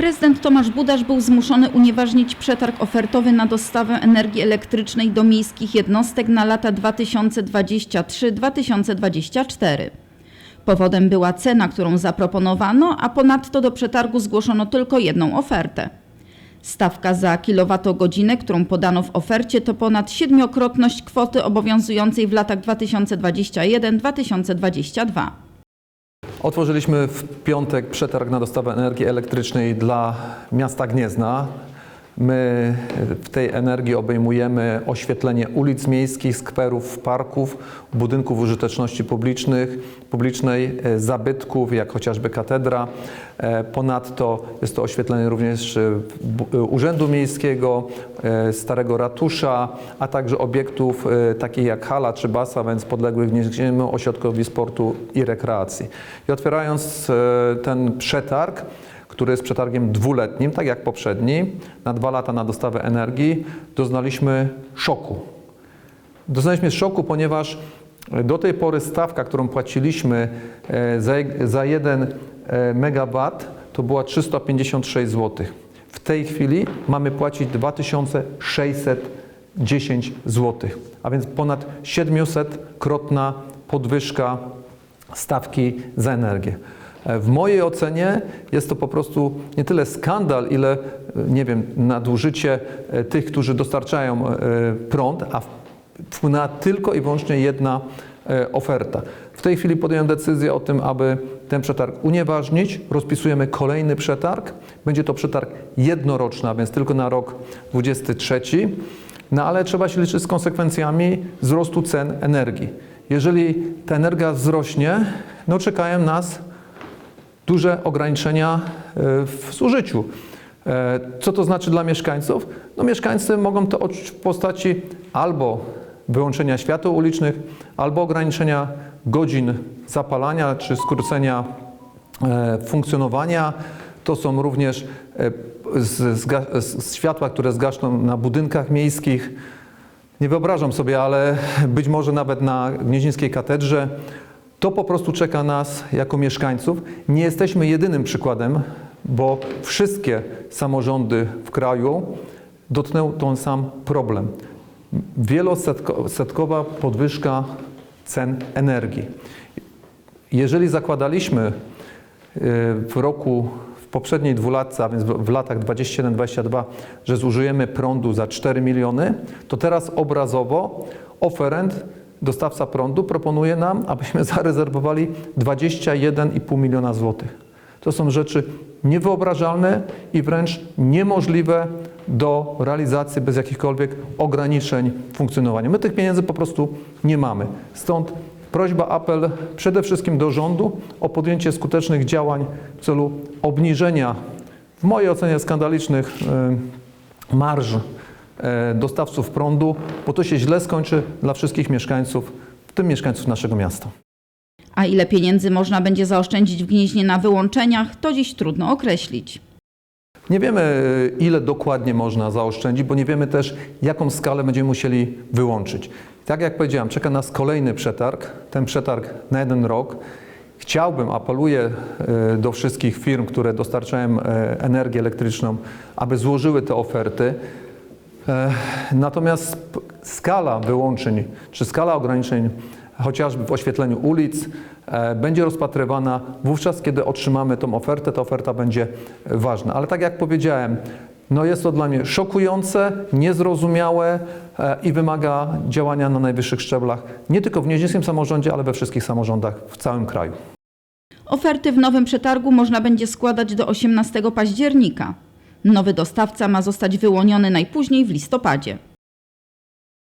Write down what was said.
Prezydent Tomasz Budasz był zmuszony unieważnić przetarg ofertowy na dostawę energii elektrycznej do miejskich jednostek na lata 2023-2024. Powodem była cena, którą zaproponowano, a ponadto do przetargu zgłoszono tylko jedną ofertę. Stawka za kilowatogodzinę, którą podano w ofercie, to ponad siedmiokrotność kwoty obowiązującej w latach 2021-2022. Otworzyliśmy w piątek przetarg na dostawę energii elektrycznej dla miasta Gniezna. My w tej energii obejmujemy oświetlenie ulic miejskich, skwerów, parków, budynków użyteczności publicznych, publicznej, e, zabytków, jak chociażby katedra. E, Ponadto jest to oświetlenie również e, Urzędu Miejskiego, Starego Ratusza, a także obiektów takich jak hala czy basa, więc podległych Gnieźnemu Ośrodkowi Sportu i Rekreacji. I otwierając ten przetarg, który jest przetargiem dwuletnim, tak jak poprzedni, na dwa lata na dostawę energii, doznaliśmy szoku. Doznaliśmy szoku, ponieważ do tej pory stawka, którą płaciliśmy e, za, za 1 megawatt, to była 356 zł. W tej chwili mamy płacić 2610 zł, a więc ponad 700-krotna podwyżka stawki za energię. E, W mojej ocenie jest to po prostu nie tyle skandal, ile, e, nie wiem, nadużycie e, tych, którzy dostarczają prąd, a wpłynęła tylko i wyłącznie jedna oferta. W tej chwili podjąłem decyzję o tym, aby ten przetarg unieważnić. Rozpisujemy kolejny przetarg. Będzie to przetarg jednoroczny, a więc tylko na rok 23. No ale trzeba się liczyć z konsekwencjami wzrostu cen energii. Jeżeli ta energia wzrośnie, no czekają nas duże ograniczenia e, w zużyciu. E, Co to znaczy dla mieszkańców? No mieszkańcy mogą to odczuć w postaci albo wyłączenia światła ulicznych, albo ograniczenia godzin zapalania czy skrócenia e, funkcjonowania. To są również z, z, z światła, które zgasną na budynkach miejskich. Nie wyobrażam sobie, ale być może nawet na Gnieźnieńskiej Katedrze. To po prostu czeka nas jako mieszkańców. Nie jesteśmy jedynym przykładem, bo wszystkie samorządy w kraju dotknął ten sam problem. Wielosetkowa podwyżka cen energii. Jeżeli zakładaliśmy y, w roku, w poprzedniej dwulatce, a więc w latach 21-22, że zużyjemy prądu za 4 miliony, to teraz obrazowo oferent, dostawca prądu proponuje nam, abyśmy zarezerwowali 21,5 miliona złotych. To są rzeczy niewyobrażalne i wręcz niemożliwe do realizacji bez jakichkolwiek ograniczeń funkcjonowania. My tych pieniędzy po prostu nie mamy. Stąd prośba, apel przede wszystkim do rządu o podjęcie skutecznych działań w celu obniżenia, w mojej ocenie skandalicznych, y, marż dostawców prądu, bo to się źle skończy dla wszystkich mieszkańców, w tym mieszkańców naszego miasta. A ile pieniędzy można będzie zaoszczędzić w Gnieźnie na wyłączeniach, to dziś trudno określić. Nie wiemy, ile dokładnie można zaoszczędzić, bo nie wiemy też, jaką skalę będziemy musieli wyłączyć. Tak jak powiedziałem, czeka nas kolejny przetarg, ten przetarg na jeden rok. Chciałbym, apeluję e, do wszystkich firm, które dostarczają e, energię elektryczną, aby złożyły te oferty. E, Natomiast skala wyłączeń czy skala ograniczeń, chociażby w oświetleniu ulic, e, będzie rozpatrywana wówczas, kiedy otrzymamy tą ofertę. Ta oferta będzie ważna. Ale tak jak powiedziałem, no jest to dla mnie szokujące, niezrozumiałe e, i wymaga działania na najwyższych szczeblach, nie tylko w Gnieźnieńskim samorządzie, ale we wszystkich samorządach w całym kraju. Oferty w nowym przetargu można będzie składać do 18 października. Nowy dostawca ma zostać wyłoniony najpóźniej w listopadzie.